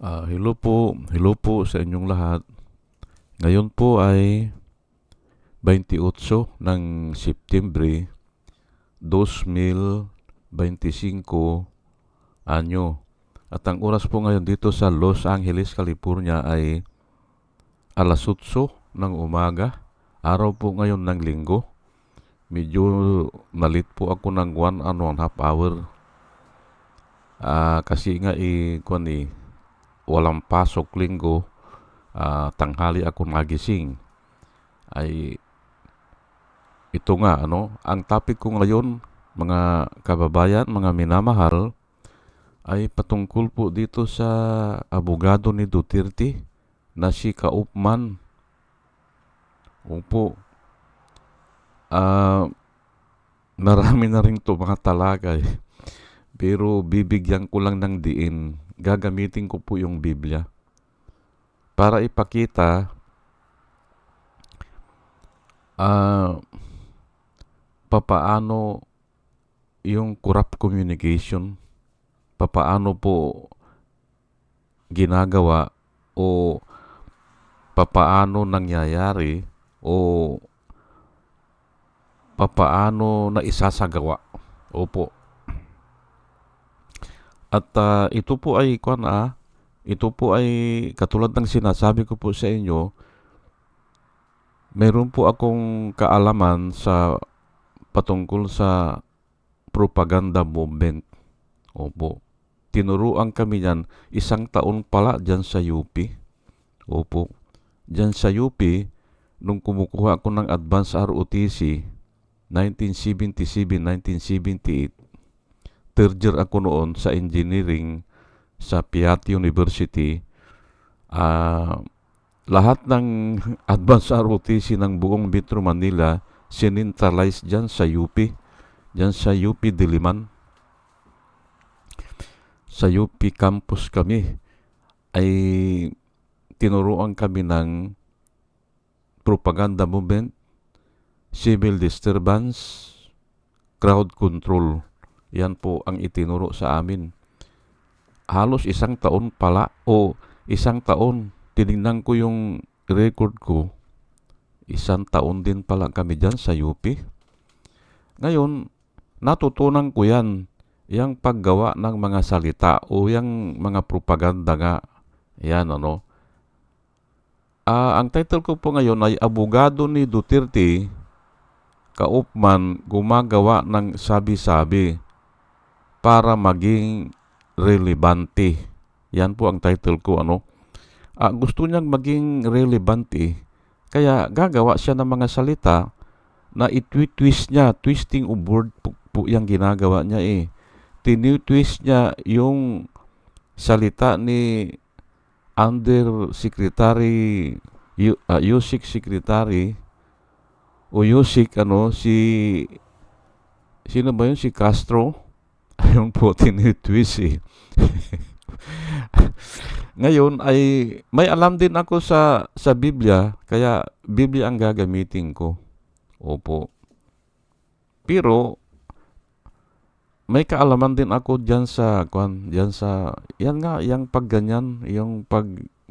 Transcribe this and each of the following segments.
Ah, hello po, hello po sa inyong lahat. Ngayon po ay 28 ng Setyembre 2025 anyo. At ang oras po ngayon dito sa Los Angeles, California ay alas 8 ng umaga. Araw po ngayon ng linggo. Medyo nalit po ako ng 1 and 1 half hour. Ah, kasi nga eh, kwan eh, walang pasok linggo, ah, tanghali ako nagising. Ay ito nga ano, ang topic ko ngayon mga kababayan, mga minamahal ay patungkol po dito sa abogado ni Duterte na si Kaupman. Opo. Ah, marami na rin to mga talaga eh. Pero bibigyan ko lang ng diin gagamitin ko po yung Biblia para ipakita uh, papaano yung corrupt communication, papaano po ginagawa o papaano nangyayari o papaano na isasagawa. Opo. At uh, ito po ay kuan ah, ito po ay katulad ng sinasabi ko po sa inyo, meron po akong kaalaman sa patungkol sa propaganda movement. Opo. Tinuruan kami yan isang taon pala dyan sa UP. Opo. Dyan sa UP, nung kumukuha ako ng Advanced ROTC, 1977-1978, third year ako noon sa engineering sa Piat University. Uh, lahat ng advanced ROTC ng buong Metro Manila sinintalize dyan sa UP. Dyan sa UP Diliman. Sa UP campus kami ay tinuruan kami ng propaganda movement, civil disturbance, crowd control yan po ang itinuro sa amin. Halos isang taon pala o isang taon, tinignan ko yung record ko, isang taon din pala kami dyan sa UP. Ngayon, natutunan ko yan, yung paggawa ng mga salita o yung mga propaganda nga. Yan ano. Uh, ang title ko po ngayon ay Abogado ni Duterte, Kaupman gumagawa ng sabi-sabi para maging relevante. Yan po ang title ko ano. Ah, gusto niyang maging relevante kaya gagawa siya ng mga salita na i-twist niya, twisting of word po, po yung ginagawa niya eh. Tinitwist niya yung salita ni Under Secretary uh, ah, Yusik Secretary o Yusik ano si sino ba yun si Castro yung po tinitwist eh. Ngayon ay may alam din ako sa sa Biblia, kaya Biblia ang gagamitin ko. Opo. Pero may kaalaman din ako diyan sa kwan, diyan sa yan nga, yang pagganyan, yung pag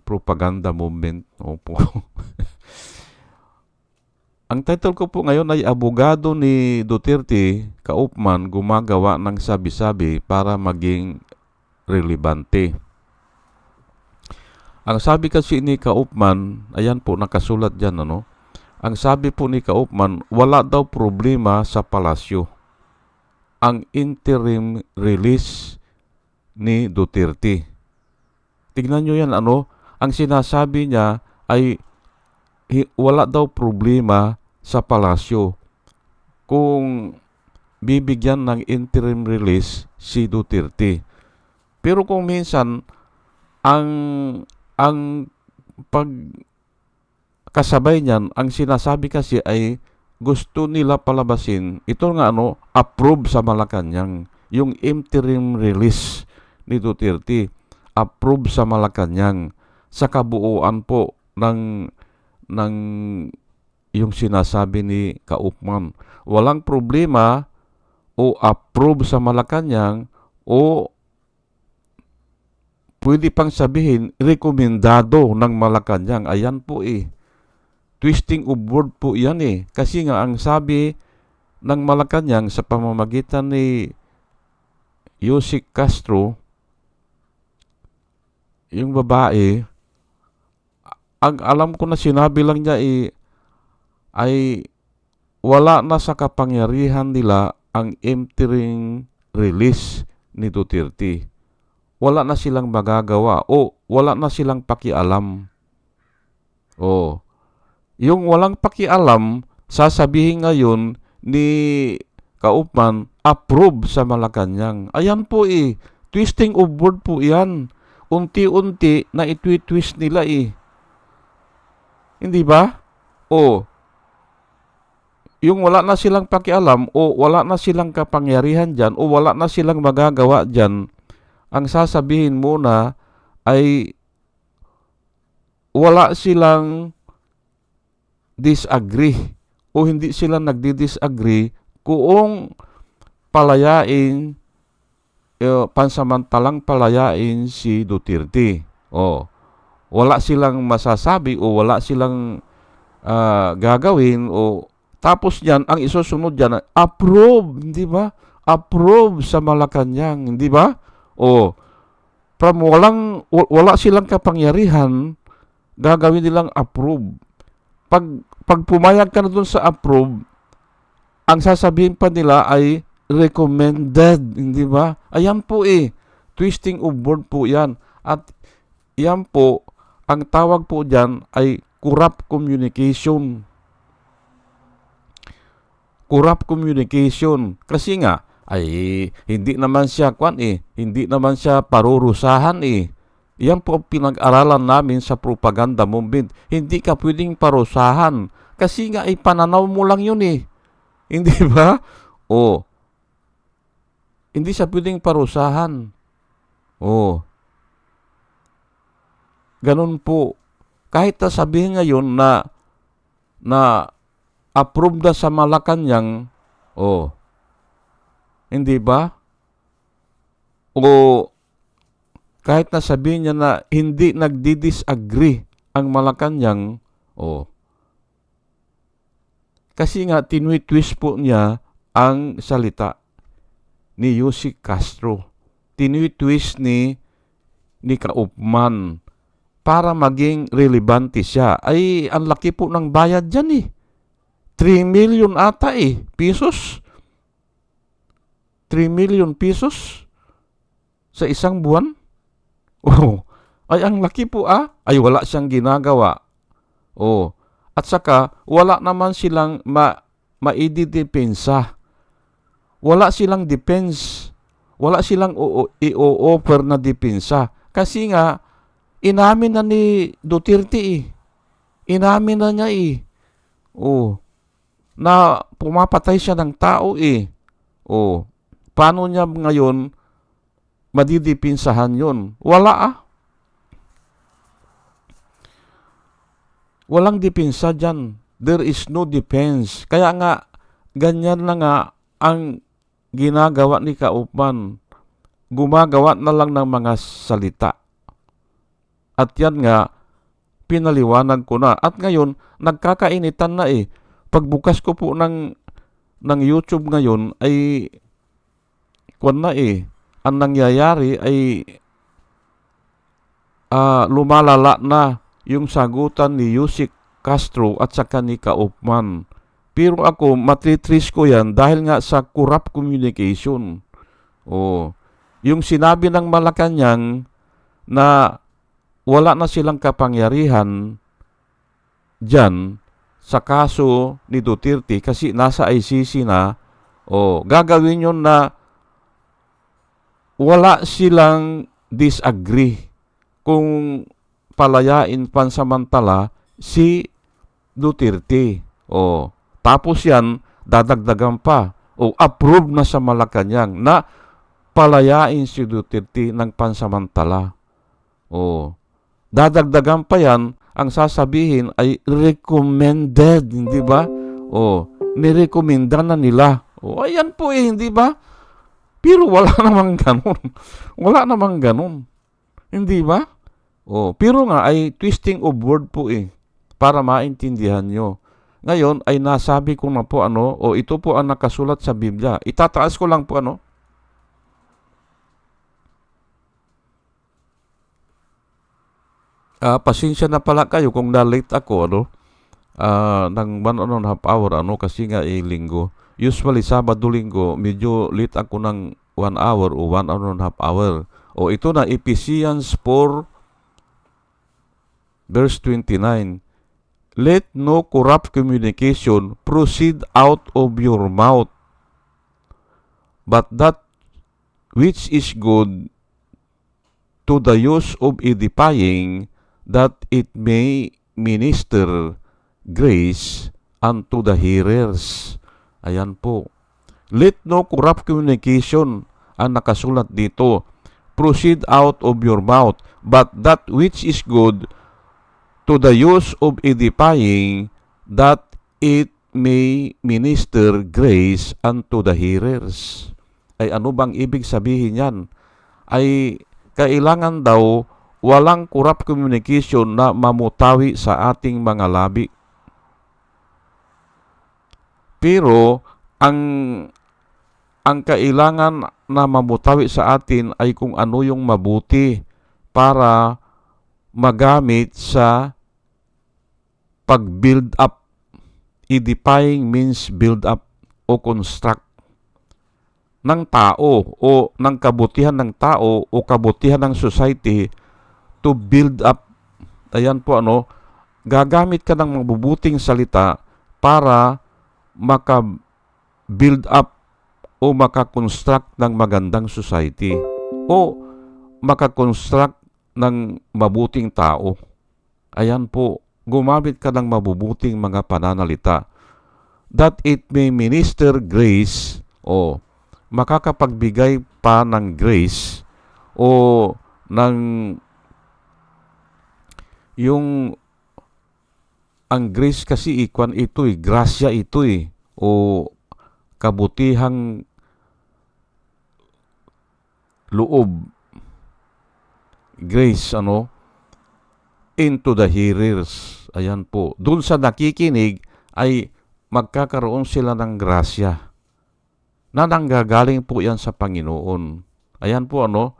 propaganda movement. Opo. Ang title ko po ngayon ay Abogado ni Duterte Kaupman gumagawa ng sabi-sabi para maging relevante. Ang sabi kasi ni Kaupman, ayan po nakasulat dyan ano, ang sabi po ni Kaupman, wala daw problema sa palasyo. Ang interim release ni Duterte. Tignan nyo yan ano, ang sinasabi niya ay wala daw problema sa palasyo. Kung bibigyan ng interim release si Duterte. Pero kung minsan ang ang pag kasabay niyan, ang sinasabi kasi ay gusto nila palabasin, ito nga ano, approve sa Malacanang, yung interim release ni Duterte, approve sa Malacanang, sa kabuuan po ng ng yung sinasabi ni Kaupman. Walang problema o approve sa Malacanang o pwede pang sabihin, rekomendado ng Malacanang. Ayan po eh. Twisting of word po yan eh. Kasi nga ang sabi ng Malacanang sa pamamagitan ni Yusik Castro, yung babae, ang alam ko na sinabi lang niya eh, ay wala na sa kapangyarihan nila ang entering release ni Duterte. Wala na silang magagawa o wala na silang pakialam. O, yung walang pakialam, sasabihin ngayon ni Kaupman, approve sa Malacanang. Ayan po eh, twisting of word po yan. Unti-unti na itwi-twist nila eh. Hindi ba? O, yung wala na silang pakialam o wala na silang kapangyarihan dyan o wala na silang magagawa dyan, ang sasabihin muna ay wala silang disagree o hindi sila nagdi-disagree kung palayain eh, pansamantalang palayain si Duterte. O, wala silang masasabi o wala silang ah, gagawin o tapos yan, ang isusunod dyan, approve, hindi ba? Approve sa Malacanang, hindi ba? O, from walang, wa- wala silang kapangyarihan, gagawin nilang approve. Pag, pag pumayag ka na dun sa approve, ang sasabihin pa nila ay recommended, hindi ba? Ayan po eh, twisting of word po yan. At yan po, ang tawag po dyan ay corrupt communication corrupt communication. Kasi nga, ay hindi naman siya kwan eh, hindi naman siya parurusahan eh. Yan po pinag-aralan namin sa propaganda movement. Hindi ka pwedeng parusahan. Kasi nga ay pananaw mo lang yun eh. Hindi ba? O. Hindi siya pwedeng parusahan. O. Ganun po. Kahit na sabihin ngayon na na approved na sa Malacanang, oh, hindi ba? O kahit na sabihin niya na hindi nagdi-disagree ang Malacanang, oh, kasi nga tinwitwist po niya ang salita ni Yusik Castro. Tinwitwist ni ni Kaupman para maging relevante siya. Ay, ang laki po ng bayad dyan eh. 3 million ata eh, pesos. 3 million pesos sa isang buwan. Oh, ay ang laki po ah. Ay wala siyang ginagawa. Oh, at saka wala naman silang ma maididepensa. Wala silang defense. Wala silang i-offer na depensa. Kasi nga, inamin na ni Duterte eh. Inamin na niya eh. Oh, na pumapatay siya ng tao eh. Oh, paano niya ngayon madidipinsahan yon? Wala ah. Walang dipinsa dyan. There is no defense. Kaya nga, ganyan na nga ang ginagawa ni Kaupman. Gumagawa na lang ng mga salita. At yan nga, pinaliwanag ko na. At ngayon, nagkakainitan na eh pagbukas ko po ng ng YouTube ngayon ay kwan na eh ang nangyayari ay ah, lumalala na yung sagutan ni Yusik Castro at saka ni Kaupman. Pero ako, matritris ko yan dahil nga sa corrupt communication. Oh, yung sinabi ng Malacanang na wala na silang kapangyarihan dyan, sa kaso ni Duterte kasi nasa ICC na o gagawin yun na wala silang disagree kung palayain pansamantala si Duterte. O tapos yan dadagdagan pa o approve na sa Malacanang na palayain si Duterte ng pansamantala. O dadagdagan pa yan ang sasabihin ay recommended, hindi ba? O, nirekomenda na nila. O, ayan po eh, hindi ba? Pero wala namang ganun. Wala namang ganun. Hindi ba? Oh, pero nga ay twisting of word po eh para maintindihan nyo. Ngayon ay nasabi ko na po ano, o ito po ang nakasulat sa Biblia. Itataas ko lang po ano. Ah, pasensya na pala kayo kung na-late ako ano. Ah, ng one and a half hour ano kasi nga eh, linggo. Usually Sabado linggo medyo late ako ng one hour o one and a half hour. O ito na Ephesians 4 verse 29. Let no corrupt communication proceed out of your mouth, but that which is good to the use of edifying, that it may minister grace unto the hearers. Ayan po. Let no corrupt communication ang nakasulat dito proceed out of your mouth, but that which is good to the use of edifying, that it may minister grace unto the hearers. Ay ano bang ibig sabihin yan? Ay kailangan daw walang corrupt communication na mamutawi sa ating mga labi. Pero ang ang kailangan na mamutawi sa atin ay kung ano yung mabuti para magamit sa pag-build up. Edifying means build up o construct ng tao o ng kabutihan ng tao o kabutihan ng society to build up. Ayan po ano, gagamit ka ng mabubuting salita para maka-build up o makakonstruct ng magandang society o makakonstruct ng mabuting tao. Ayan po, gumamit ka ng mabubuting mga pananalita that it may minister grace o makakapagbigay pa ng grace o ng yung ang grace kasi ikwan ito eh, grasya ito eh, o kabutihang loob. Grace ano? Into the hearers. Ayan po. Doon sa nakikinig ay magkakaroon sila ng grasya na nanggagaling po yan sa Panginoon. Ayan po ano?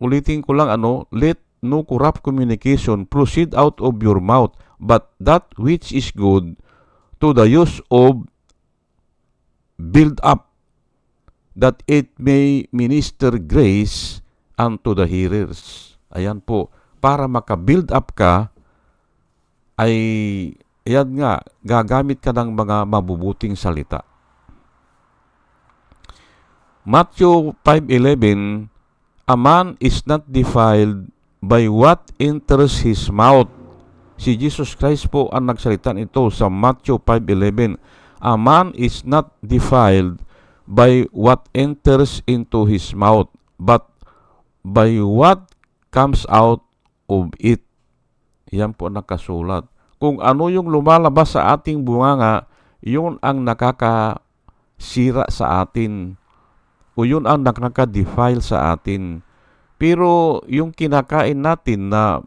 Ulitin ko lang ano? Let no corrupt communication proceed out of your mouth but that which is good to the use of build up that it may minister grace unto the hearers. Ayan po, para maka-build up ka, ay, ayan nga, gagamit ka ng mga mabubuting salita. Matthew 5.11, A man is not defiled by what enters his mouth. Si Jesus Christ po ang nagsalita nito sa Matthew 5.11. A man is not defiled by what enters into his mouth, but by what comes out of it. Yan po nakasulat. Kung ano yung lumalabas sa ating bunganga, yun ang nakakasira sa atin. O yun ang nakaka-defile sa atin. Pero yung kinakain natin na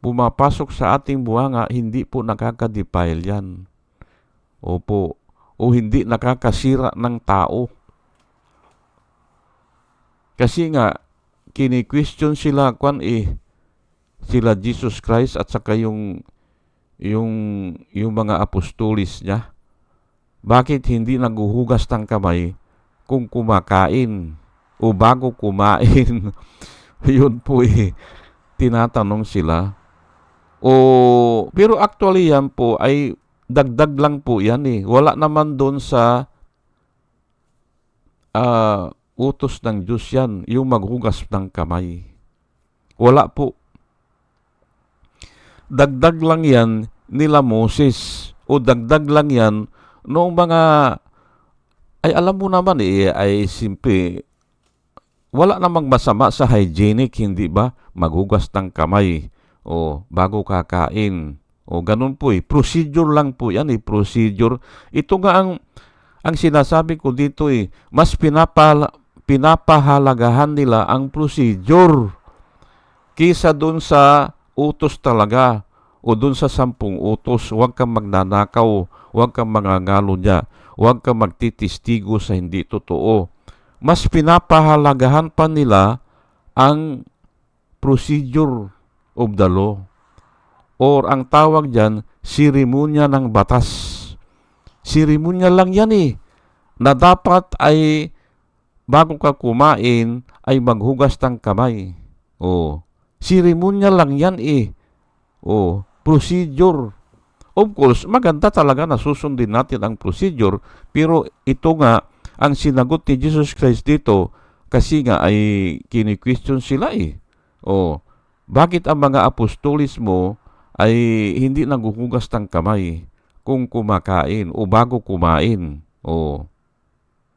pumapasok sa ating buhanga, hindi po nakaka-defile yan. Opo. O hindi nakakasira ng tao. Kasi nga, kini-question sila kwan eh, sila Jesus Christ at saka yung yung yung mga apostolis niya. Bakit hindi naguhugas ng kamay kung kumakain o bago kumain? Yun po eh, tinatanong sila. O, pero actually yan po ay dagdag lang po yan eh. Wala naman doon sa uh, utos ng Diyos yan, yung maghugas ng kamay. Wala po. Dagdag lang yan nila Moses o dagdag lang yan noong mga ay alam mo naman eh ay simple wala namang masama sa hygienic, hindi ba? Maghugas ng kamay o bago kakain. O ganun po eh. Procedure lang po yan eh. Procedure. Ito nga ang, ang sinasabi ko dito eh. Mas pinapal, pinapahalagahan nila ang procedure kisa dun sa utos talaga o dun sa sampung utos, huwag kang magnanakaw, huwag kang mangangalo niya, huwag kang magtitistigo sa hindi totoo. Mas pinapahalagahan pa nila ang procedure of the law or ang tawag dyan, sirimonya ng batas. Sirimonya lang yan eh, na dapat ay bago ka kumain ay maghugas ng kamay. O, sirimonya lang yan eh. O, procedure. Of course, maganda talaga na susundin natin ang procedure, pero ito nga, ang sinagot ni Jesus Christ dito, kasi nga ay kini-question sila eh. O, bakit ang mga apostolis mo ay hindi naghuhugas ng kamay kung kumakain o bago kumain? O,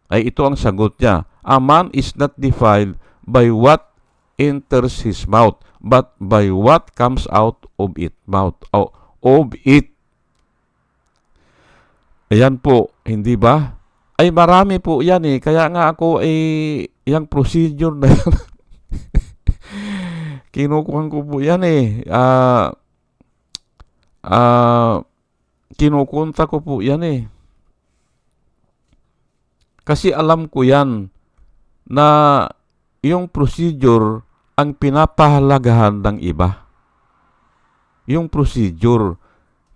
ay ito ang sagot niya. A man is not defiled by what enters his mouth, but by what comes out of it mouth. O, of it. Ayan po, hindi ba? Ay marami po yan eh. Kaya nga ako ay yung procedure na yan. Kinukuhan ko po yan eh. Ah, ah, kinukunta ko po yan eh. Kasi alam ko yan na yung procedure ang pinapahalagahan ng iba. Yung procedure.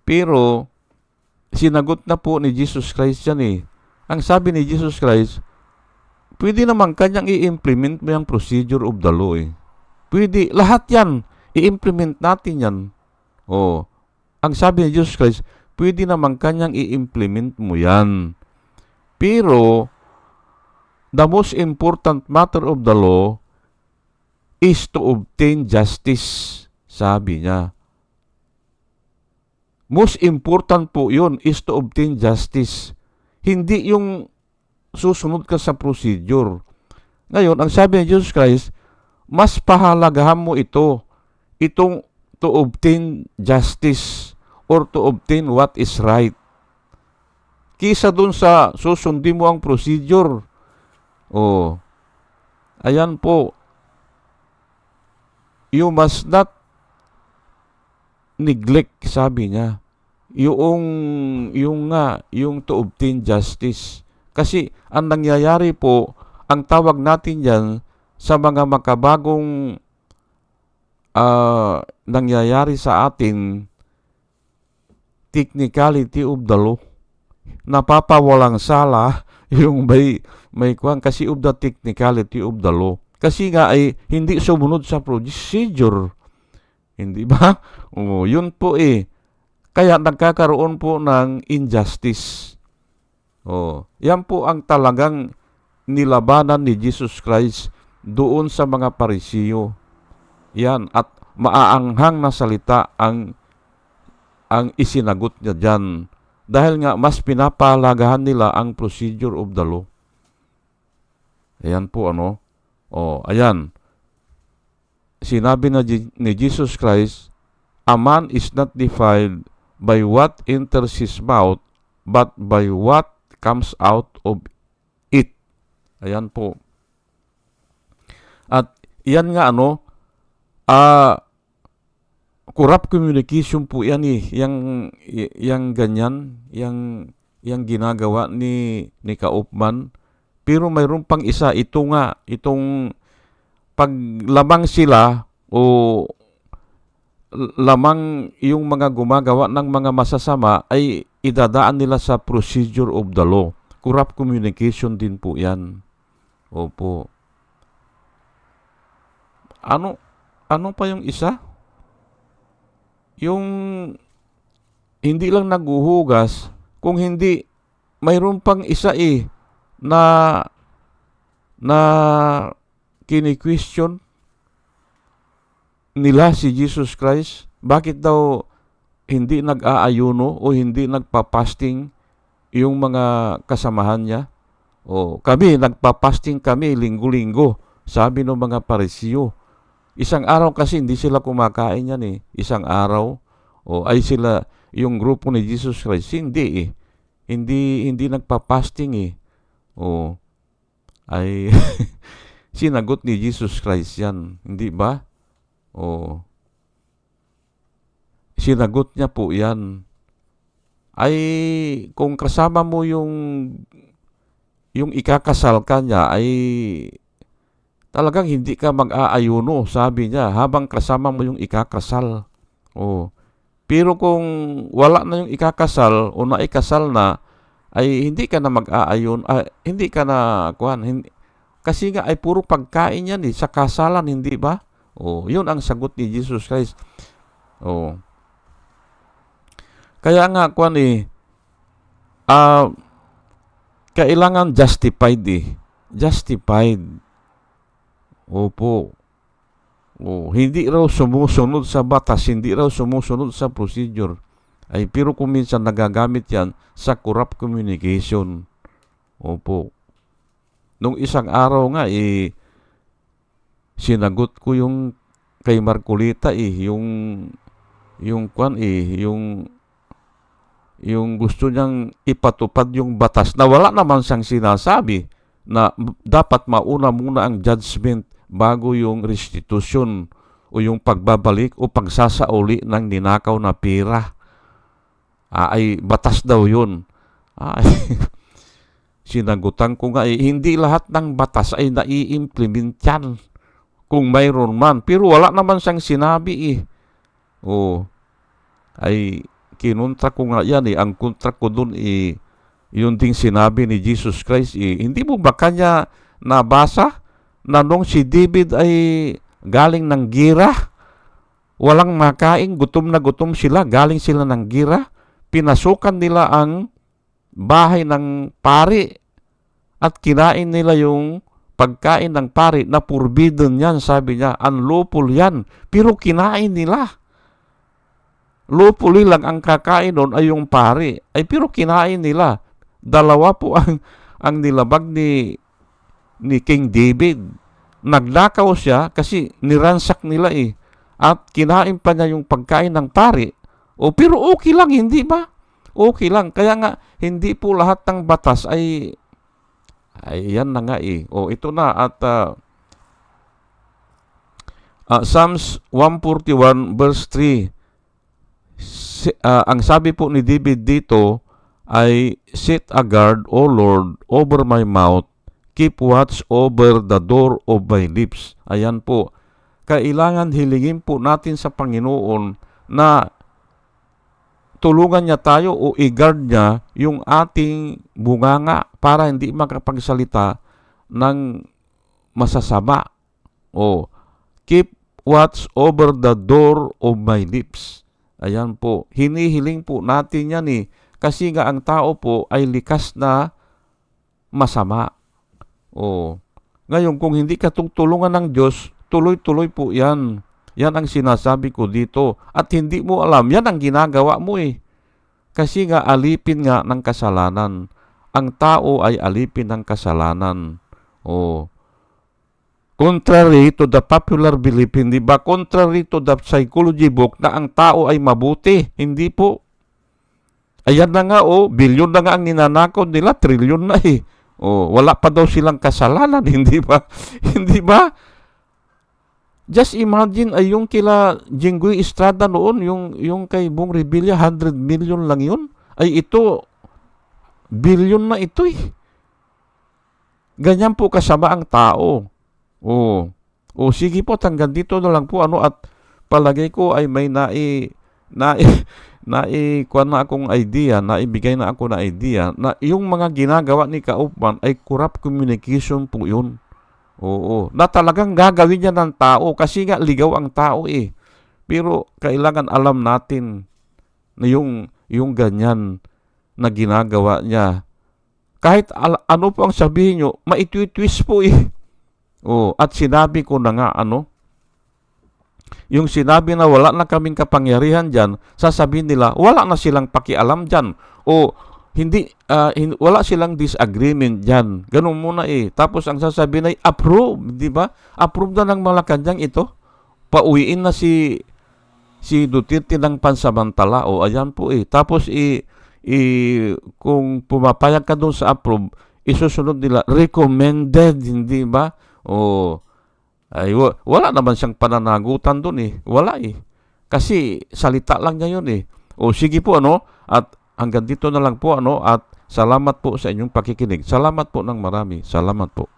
Pero, sinagot na po ni Jesus Christ yan eh. Ang sabi ni Jesus Christ, pwede naman kanyang i-implement mo yung procedure of the law eh. Pwede, lahat yan, i-implement natin yan. Oh, ang sabi ni Jesus Christ, pwede naman kanyang i-implement mo yan. Pero, the most important matter of the law is to obtain justice, sabi niya. Most important po yun is to obtain justice. Hindi yung susunod ka sa procedure. Ngayon, ang sabi ni Jesus Christ, mas pahalagahan mo ito, itong to obtain justice or to obtain what is right. Kisa dun sa susundin mo ang procedure. Oh, ayan po. You must not neglect, sabi niya. Yung, yung nga, yung to obtain justice. Kasi ang nangyayari po, ang tawag natin yan sa mga makabagong uh, nangyayari sa atin, technicality of the law. Napapawalang sala yung may, may kwan kasi of the technicality of the law. Kasi nga ay hindi sumunod sa procedure. Hindi ba? O, yun po eh. Kaya nagkakaroon po ng injustice. O, yan po ang talagang nilabanan ni Jesus Christ doon sa mga parisiyo. Yan, at maaanghang na salita ang ang isinagot niya dyan. Dahil nga mas pinapalagahan nila ang procedure of the law. Ayan po ano. O, ayan. Sinabi na ni Jesus Christ, A man is not defiled by what enters his mouth, but by what comes out of it. Ayan po. At iyan nga ano, uh, corrupt communication po yan eh. Yang, yang ganyan, yang, yang ginagawa ni, ni Kaupman. Pero mayroon pang isa, ito nga, itong paglamang sila o lamang yung mga gumagawa ng mga masasama ay idadaan nila sa procedure of the law. Corrupt communication din po yan. Opo. Ano, ano pa yung isa? Yung hindi lang naguhugas, kung hindi, mayroon pang isa eh, na na kini-question nila si Jesus Christ. Bakit daw hindi nag-aayuno o hindi nagpa-fasting yung mga kasamahan niya? O kami, nagpa-fasting kami linggo-linggo, sabi ng mga parisiyo. Isang araw kasi hindi sila kumakain yan eh. Isang araw. O ay sila, yung grupo ni Jesus Christ, hindi eh. Hindi, hindi nagpa-fasting eh. O ay sinagot ni Jesus Christ yan. Hindi ba? O, sinagot niya po yan. Ay, kung kasama mo yung yung ikakasal ka niya ay talagang hindi ka mag-aayuno, sabi niya, habang kasama mo yung ikakasal. O, pero kung wala na yung ikakasal o naikasal na, ay hindi ka na mag-aayon, ah, hindi ka na, kuhan, hindi, kasi nga ay puro pagkain yan eh, sa kasalan, hindi ba? O, yun ang sagot ni Jesus Christ. O, kaya nga, kuhan eh, ah, kailangan justified eh. Justified. Opo. Oh, hindi raw sumusunod sa batas, hindi raw sumusunod sa procedure. Ay, pero kung minsan nagagamit yan sa corrupt communication. Opo. Nung isang araw nga, eh, sinagot ko yung kay Marcolita eh, yung yung kwan eh, yung yung gusto niyang ipatupad yung batas na wala naman siyang sinasabi na dapat mauna muna ang judgment bago yung restitution o yung pagbabalik o pagsasauli ng ninakaw na pera. Ah, ay batas daw yun. Ay, sinagutan ko nga eh, hindi lahat ng batas ay nai-implement yan kung mayroon man. Pero wala naman siyang sinabi eh. O, ay kinuntra ko nga yan eh. Ang kontra ko dun eh, yun ding sinabi ni Jesus Christ eh. Hindi mo ba kanya nabasa na nung si David ay galing ng gira, walang makain, gutom na gutom sila, galing sila ng gira, pinasukan nila ang bahay ng pari at kinain nila yung pagkain ng pari na forbidden yan, sabi niya, unlawful yan, pero kinain nila lupuli lang ang kakain nun ay yung pari. Ay pero kinain nila. Dalawa po ang, ang nilabag ni, ni King David. Nagnakaw siya kasi niransak nila eh. At kinain pa niya yung pagkain ng pari. O pero okay lang, hindi ba? Okay lang. Kaya nga, hindi po lahat ng batas ay ay yan na nga eh. O ito na at uh, uh, Psalms 141 verse 3 si, uh, ang sabi po ni David dito ay set a guard, O Lord, over my mouth, keep watch over the door of my lips. Ayan po. Kailangan hilingin po natin sa Panginoon na tulungan niya tayo o i-guard niya yung ating bunganga para hindi makapagsalita ng masasama. O keep watch over the door of my lips. Ayan po, hinihiling po natin yan eh. Kasi nga ang tao po ay likas na masama. O, ngayon kung hindi ka tutulungan ng Diyos, tuloy-tuloy po yan. Yan ang sinasabi ko dito. At hindi mo alam, yan ang ginagawa mo eh. Kasi nga alipin nga ng kasalanan. Ang tao ay alipin ng kasalanan. O, Contrary to the popular belief, hindi ba? Contrary to the psychology book na ang tao ay mabuti. Hindi po. Ayan na nga, oh, bilyon na nga ang ninanakaw nila, trilyon na eh. Oh, wala pa daw silang kasalanan, hindi ba? hindi ba? Just imagine ay yung kila Jinggoy Estrada noon, yung yung kay Bong Revilla 100 million lang yun. Ay ito billion na ito eh. Ganyan po kasama ang tao. Oo. O sige po, hanggang dito na lang po ano at palagay ko ay may nai nai nai kuan na akong idea, naibigay na ako na idea na yung mga ginagawa ni Kaupman ay corrupt communication po yun. Oo. Na talagang gagawin niya ng tao kasi nga ligaw ang tao eh. Pero kailangan alam natin na yung yung ganyan na ginagawa niya. Kahit al- ano po ang sabihin nyo, maitwitwist po eh. Oh, at sinabi ko na nga ano, yung sinabi na wala na kaming kapangyarihan diyan, sasabihin nila wala na silang pakialam diyan o hindi uh, hin- wala silang disagreement diyan. Ganun muna eh. Tapos ang sasabihin ay approve, di ba? Approve na ng Malacanang ito. Pauwiin na si si Duterte ng pansamantala. O ayan po eh. Tapos i, i kung pumapayag ka doon sa approve, isusunod nila recommended, hindi ba? O Ay, wa- wala naman siyang pananagutan doon eh. Wala eh. Kasi salita lang niya yun eh. O sige po ano, at hanggang dito na lang po ano, at salamat po sa inyong pakikinig. Salamat po ng marami. Salamat po.